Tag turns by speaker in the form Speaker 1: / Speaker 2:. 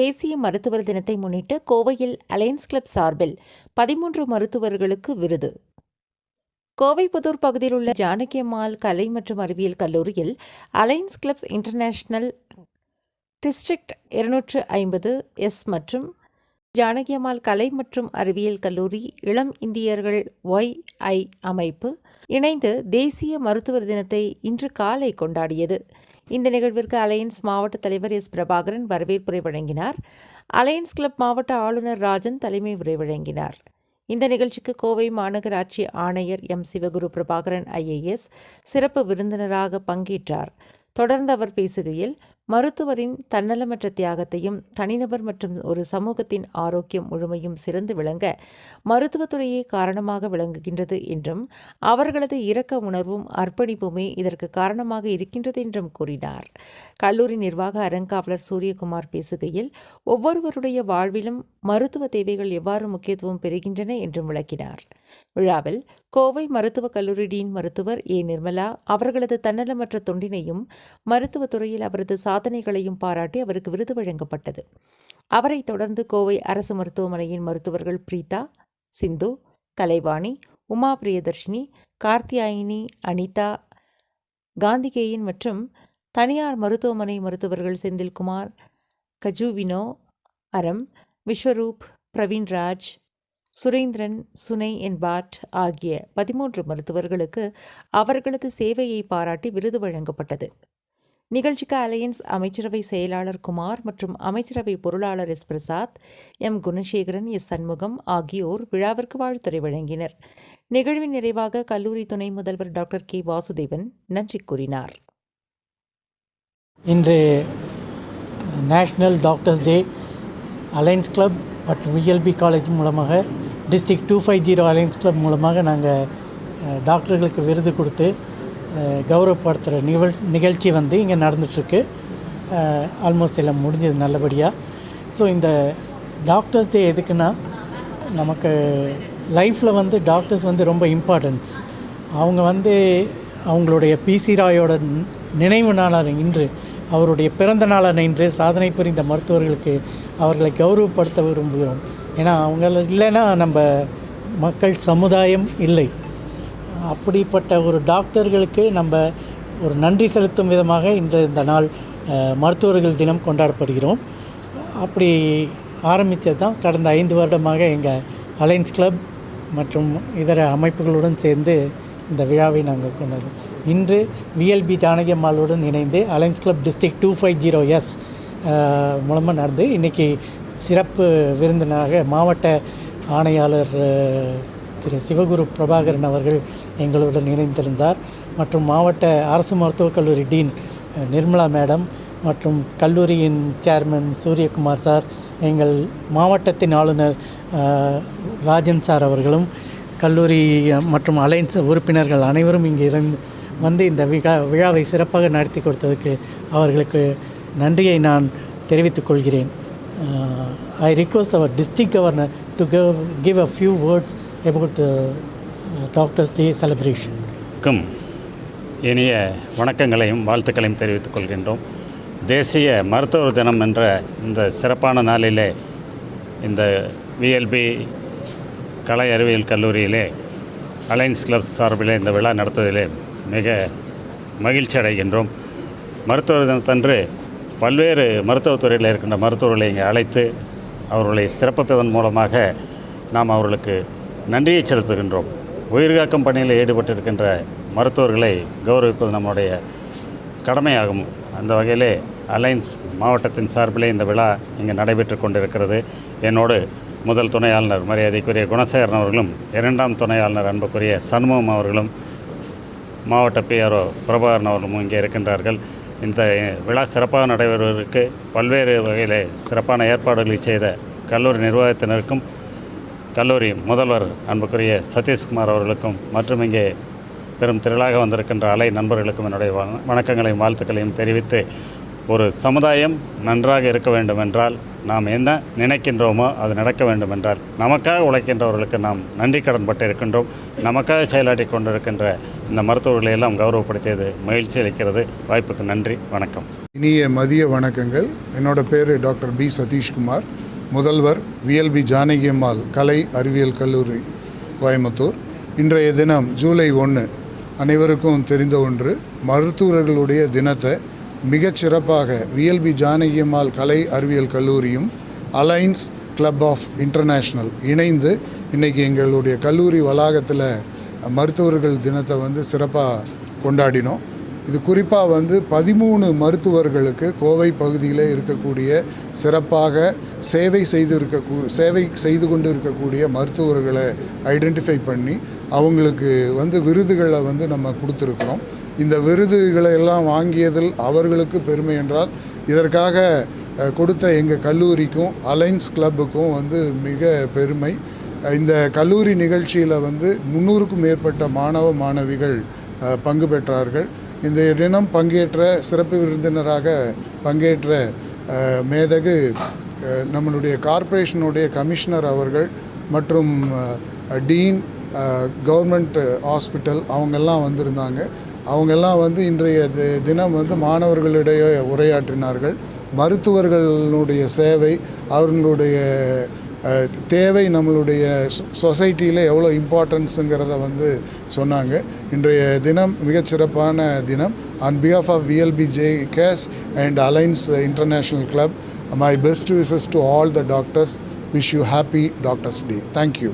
Speaker 1: தேசிய மருத்துவர் தினத்தை முன்னிட்டு கோவையில் அலையன்ஸ் கிளப் சார்பில் பதிமூன்று மருத்துவர்களுக்கு விருது. கோவைப்புதூர் பகுதியில் உள்ள ஜானகியம்மாள் கலை மற்றும் அறிவியல் கல்லூரியில் அலையன்ஸ் கிளப்ஸ் இன்டர்நேஷனல் டிஸ்ட்ரிக்ட் இருநூற்று ஐம்பது எஸ் மற்றும் ஜானகியம்மாள் கலை மற்றும் அறிவியல் கல்லூரி இளம் இந்தியர்கள் ஒய்ஐ அமைப்பு இணைந்து தேசிய மருத்துவர் தினத்தை இன்று காலை கொண்டாடியது. இந்த நிகழ்விற்கு அலையன்ஸ் மாவட்ட தலைவர் எஸ். பிரபாகரன் வரவேற்புரை வழங்கினார். அலையன்ஸ் கிளப் மாவட்ட ஆளுநர் ராஜன் தலைமை உரை வழங்கினார். இந்த நிகழ்ச்சிக்கு கோவை மாநகராட்சி ஆணையர் எம். சிவகுரு பிரபாகரன் ஐஏஎஸ் சிறப்பு விருந்தினராக பங்கேற்றார். தொடர்ந்து அவர் பேசுகையில் மருத்துவரின் தன்னலமற்ற தியாகத்தையும் தனிநபர் மற்றும் ஒரு சமூகத்தின் ஆரோக்கியம் முழுமையும் சிறந்து விளங்க மருத்துவத்துறையே காரணமாக விளங்குகின்றது என்றும் அவர்களது இரக்க உணர்வும் அர்ப்பணிப்புமே இதற்கு காரணமாக இருக்கின்றது என்றும் கூறினார். கல்லூரி நிர்வாக அறங்காவலர் சூரியகுமார் பேசுகையில் ஒவ்வொருவருடைய வாழ்விலும் மருத்துவ தேவைகள் எவ்வாறு முக்கியத்துவம் பெறுகின்றன என்றும் விளக்கினார். விழாவில் கோவை மருத்துவக் கல்லூரி டீன் மருத்துவர் ஏ. நிர்மலா அவர்களது தன்னலமற்ற தொண்டினையும் மருத்துவத்துறையில் அவரது சாதனைகளையும் பாராட்டி அவருக்கு விருது வழங்கப்பட்டது. அவரைத் தொடர்ந்து கோவை அரசு மருத்துவமனையின் மருத்துவர்கள் பிரீதா சிந்து கலைவாணி உமா பிரியதர்ஷினி கார்த்தியாயினி அனிதா காந்திகேயன் மற்றும் தனியார் மருத்துவமனை மருத்துவர்கள் செந்தில்குமார் கஜுவினோ அரம் விஸ்வரூப் பிரவீன்ராஜ் சுரேந்திரன் சுனை என்பாட் ஆகிய பதிமூன்று மருத்துவர்களுக்கு அவர்களது சேவையை பாராட்டி விருது வழங்கப்பட்டது. நிகழ்ச்சிக்கு அலையன்ஸ் அமைச்சரவை செயலாளர் குமார் மற்றும் அமைச்சரவை பொருளாளர் S. Prasad M. Gunasekaran S. Shanmugam ஆகியோர் விழாவிற்கு வாழ்த்துறை வழங்கினர். நிகழ்வின் நிறைவாக கல்லூரி துணை முதல்வர் டாக்டர் கே. வாசுதேவன் நன்றி கூறினார்.
Speaker 2: இன்று national doctors day alliance club மற்றும் விஎல்பி காலேஜ் மூலமாக district two five zero alliance club மூலமாக நாங்கள் டாக்டர்களுக்கு விருது கொடுத்து கௌரவப்படுத்துகிற நிகழ் நிகழ்ச்சி வந்து இங்கே நடந்துகிட்ருக்கு ஆல்மோஸ்ட் எல்லாம் முடிஞ்சது நல்லபடியாக ஸோ இந்த டாக்டர்ஸ் டே எதுக்குன்னா நமக்கு லைஃப்பில் வந்து டாக்டர்ஸ் வந்து ரொம்ப இம்பார்ட்டன்ஸ் அவங்க வந்து அவங்களுடைய பிசி ராயோட நினைவு நாளான இன்று அவருடைய பிறந்த நாளான இன்று சாதனை புரிந்த மருத்துவர்களுக்கு அவர்களை கௌரவப்படுத்த விரும்புகிறோம். ஏன்னா அவங்க இல்லைன்னா நம்ம மக்கள் சமுதாயம் இல்லை. அப்படிப்பட்ட ஒரு டாக்டர்களுக்கு நம்ம ஒரு நன்றி செலுத்தும் விதமாக இன்று இந்த நாள் மருத்துவர்கள் தினம் கொண்டாடப்படுகிறோம். அப்படி ஆரம்பித்தது தான் கடந்த ஐந்து வருடமாக எங்கள் அலைன்ஸ் கிளப் மற்றும் இதர அமைப்புகளுடன் சேர்ந்து இந்த விழாவை நாங்கள் கொண்டாடுறோம். இன்று விஎல்பி ஜானகியம்மாளுடன் இணைந்து alliance club district two five zero S மூலமாக நடந்து இன்றைக்கி சிறப்பு விருந்தினராக மாவட்ட ஆணையாளர் திரு சிவகுரு பிரபாகரன் அவர்கள் எங்களுடன் இணைந்திருந்தார். மற்றும் மாவட்ட அரசு மருத்துவக் கல்லூரி டீன் நிர்மலா மேடம் மற்றும் கல்லூரியின் சேர்மன் சூரியகுமார் சார் எங்கள் மாவட்டத்தின் ஆளுநர் ராஜன் சார் அவர்களும் கல்லூரி மற்றும் அலைன்ஸ் உறுப்பினர்கள் அனைவரும் இங்கே இருந்து வந்து இந்த விழா விழாவை சிறப்பாக நடத்தி கொடுத்ததுக்கு அவர்களுக்கு நன்றியை நான் தெரிவித்துக் கொள்கிறேன். I request our district governor to give give a few words about the doctors day
Speaker 3: செலிப்ரேஷனுக்கும் இனிய வணக்கங்களையும் வாழ்த்துக்களையும் தெரிவித்துக் கொள்கின்றோம். தேசிய மருத்துவர் தினம் என்ற இந்த சிறப்பான நாளிலே இந்த விஎல்பி கலை அறிவியல் கல்லூரியிலே அலைன்ஸ் கிளப்ஸ் சார்பிலே இந்த விழா நடத்துவதிலே மிக மகிழ்ச்சி அடைகின்றோம். மருத்துவர் தினத்தன்று பல்வேறு மருத்துவத்துறையில் இருக்கின்ற மருத்துவர்களை இங்கே அழைத்து அவர்களை சிறப்பிப்பதன் மூலமாக நாம் அவர்களுக்கு நன்றியை செலுத்துகின்றோம். உயிர்காக்கும் பணியில் ஈடுபட்டிருக்கின்ற மருத்துவர்களை கௌரவிப்பது நம்முடைய கடமையாகும். அந்த வகையிலே அலைன்ஸ் மாவட்டத்தின் சார்பிலே இந்த விழா இங்கே நடைபெற்று கொண்டிருக்கிறது. என்னோடு முதல் துணை ஆளுநர் மரியாதைக்குரிய குணசேகரன் அவர்களும் இரண்டாம் துணை ஆளுநர் அன்புக்குரிய சண்முகம் அவர்களும் மாவட்ட பிஆர்ஓ பிரபாகரன் அவர்களும் இங்கே இருக்கின்றார்கள். இந்த விழா சிறப்பாக நடைபெறுவதற்கு பல்வேறு வகையில் சிறப்பான ஏற்பாடுகளை செய்த கல்லூரி நிர்வாகத்தினருக்கும் கல்லூரி முதல்வர் அன்புக்குரிய சதீஷ்குமார் அவர்களுக்கும் மற்றும் இங்கே பெரும் திரளாக வந்திருக்கின்ற அலை நண்பர்களுக்கும் என்னுடைய வண- வணக்கங்களையும் வாழ்த்துக்களையும் தெரிவித்து ஒரு சமுதாயம் நன்றாக இருக்க வேண்டுமென்றால் நாம் என்ன நினைக்கின்றோமோ அது நடக்க வேண்டுமென்றால் நமக்காக உழைக்கின்றவர்களுக்கு நாம் நன்றி கடன்பட்டு இருக்கின்றோம் நமக்காக செயலாற்றி கொண்டிருக்கின்ற இந்த மருத்துவர்களை எல்லாம் கௌரவப்படுத்தியது மகிழ்ச்சி அளிக்கிறது. வாய்ப்புக்கு நன்றி. வணக்கம்.
Speaker 4: இனிய மதிய வணக்கங்கள். என்னோட பேர் டாக்டர் பி சதீஷ்குமார். முதல்வர் விஎல்பி ஜானகியம்மாள் கலை அறிவியல் கல்லூரி கோயம்புத்தூர். இன்றைய தினம் ஜூலை ஒன்று அனைவருக்கும் தெரிந்த ஒன்று மருத்துவர்களுடைய தினத்தை மிகச் சிறப்பாக விஎல்பி ஜானகியம்மாள் கலை அறிவியல் கல்லூரியும் அலைன்ஸ் கிளப் ஆஃப் இன்டர்நேஷ்னல் இணைந்து இன்றைக்கி எங்களுடைய கல்லூரி வளாகத்தில் மருத்துவர்கள் தினத்தை வந்து சிறப்பாக கொண்டாடினோம். இது குறிப்பாக வந்து பதிமூணு மருத்துவர்களுக்கு கோவை பகுதியில் இருக்கக்கூடிய சிறப்பாக சேவை செய்து இருக்க சேவை செய்து கொண்டு இருக்கக்கூடிய மருத்துவர்களை ஐடென்டிஃபை பண்ணி அவங்களுக்கு வந்து விருதுகளை வந்து நம்ம கொடுத்துருக்குறோம். இந்த விருதுகளை எல்லாம் வாங்கியதில் அவர்களுக்கு பெருமை என்றால் இதற்காக கொடுத்த எங்கள் கல்லூரிக்கும் அலைன்ஸ் கிளப்புக்கும் வந்து மிக பெருமை. இந்த கல்லூரி நிகழ்ச்சியில் வந்து முந்நூறுக்கும் மேற்பட்ட மாணவ மாணவிகள் பங்கு பெற்றார்கள். இந்த தினம் பங்கேற்ற சிறப்பு விருந்தினராக பங்கேற்ற மேதகு நம்மளுடைய கார்ப்பரேஷனுடைய கமிஷனர் அவர்கள் மற்றும் டீன் கவர்மெண்ட் ஹாஸ்பிட்டல் அவங்கெல்லாம் வந்திருந்தாங்க. அவங்கெல்லாம் வந்து இன்றைய தி- தினம் வந்து மாணவர்களிடையே உரையாற்றினார்கள். மருத்துவர்களுடைய சேவை அவர்களுடைய தேவை நம்மளுடைய சொசைட்டியில் எவ்வளோ இம்பார்ட்டன்ஸுங்கிறத வந்து சொன்னாங்க. இன்றைய தினம் மிகச்சிறப்பான தினம். On behalf of VLB J K's and alliance international club my best wishes to all the doctors wish you happy doctors day thank you